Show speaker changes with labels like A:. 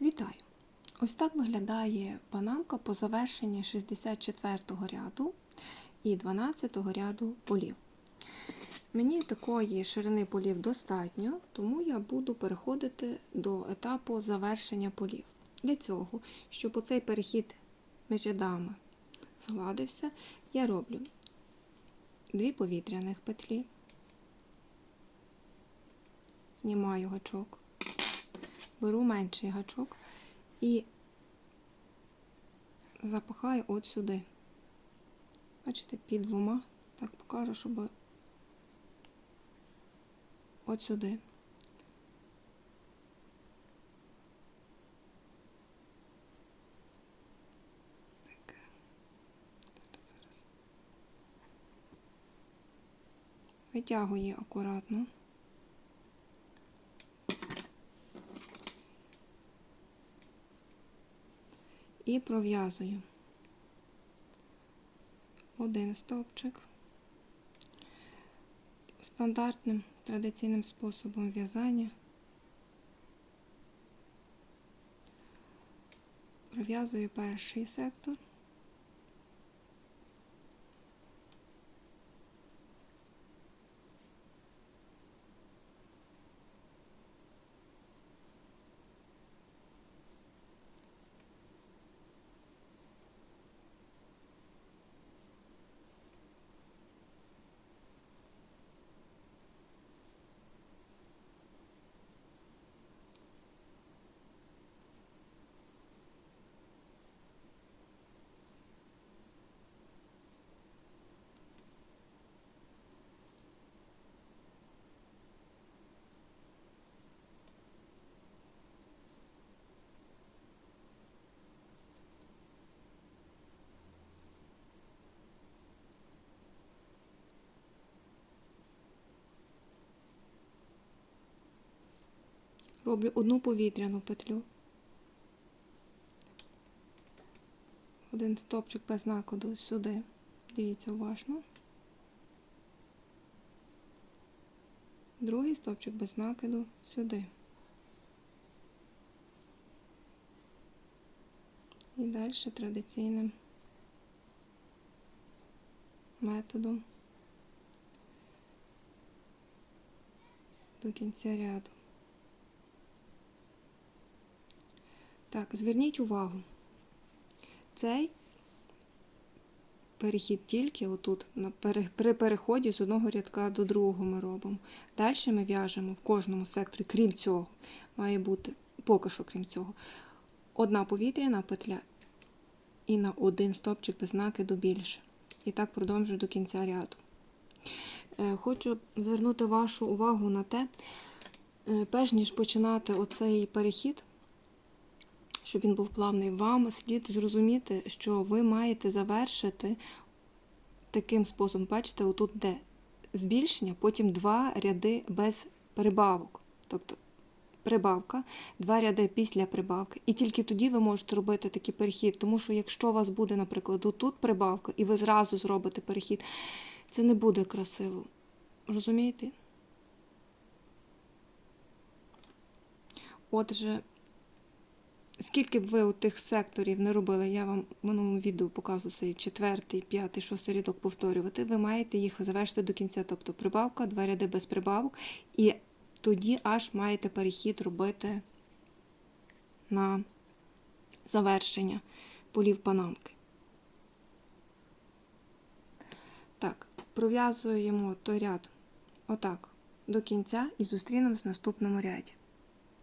A: Вітаю! Ось так виглядає панамка по завершенні 64-го ряду і 12-го ряду полів. Мені такої ширини полів достатньо, тому я буду переходити до етапу завершення полів. Для цього, щоб оцей перехід між рядами згладився, я роблю дві повітряних петлі, знімаю гачок, беру менший гачок і запихаю от сюди. Бачите, під двома, так покажу, щоб от сюди. Так. Витягую акуратно. І пров'язую один стовпчик стандартним традиційним способом в'язання. Пров'язую перший сектор. Роблю одну повітряну петлю. Один стопчик без накиду сюди. Дивіться уважно. Другий стопчик без накиду сюди. І далі традиційним методом до кінця ряду. Так, зверніть увагу, цей перехід тільки отут, при переході з одного рядка до другого ми робимо. Далі ми в'яжемо в кожному секторі, крім цього, має бути, поки що крім цього, одна повітряна петля і на один стопчик без накиду більше. І так продовжую до кінця ряду. Е, Хочу звернути вашу увагу на те, е, перш ніж починати оцей перехід, щоб він був плавний, вам слід зрозуміти, що ви маєте завершити таким способом. Бачите, отут де збільшення, потім два ряди без прибавок. Тобто прибавка, два ряди після прибавки. І тільки тоді ви можете робити такий перехід. Тому що якщо у вас буде, наприклад, отут прибавка, і ви зразу зробите перехід, це не буде красиво. Розумієте? Отже, Скільки б ви у тих секторів не робили, я вам в минулому відео показувала цей четвертий, п'ятий, шостий рядок повторювати, ви маєте їх завершити до кінця, тобто прибавка, два ряди без прибавок, і тоді аж маєте перехід робити на завершення полів панамки. Так, пров'язуємо той ряд отак до кінця і зустрінемось в наступному ряді.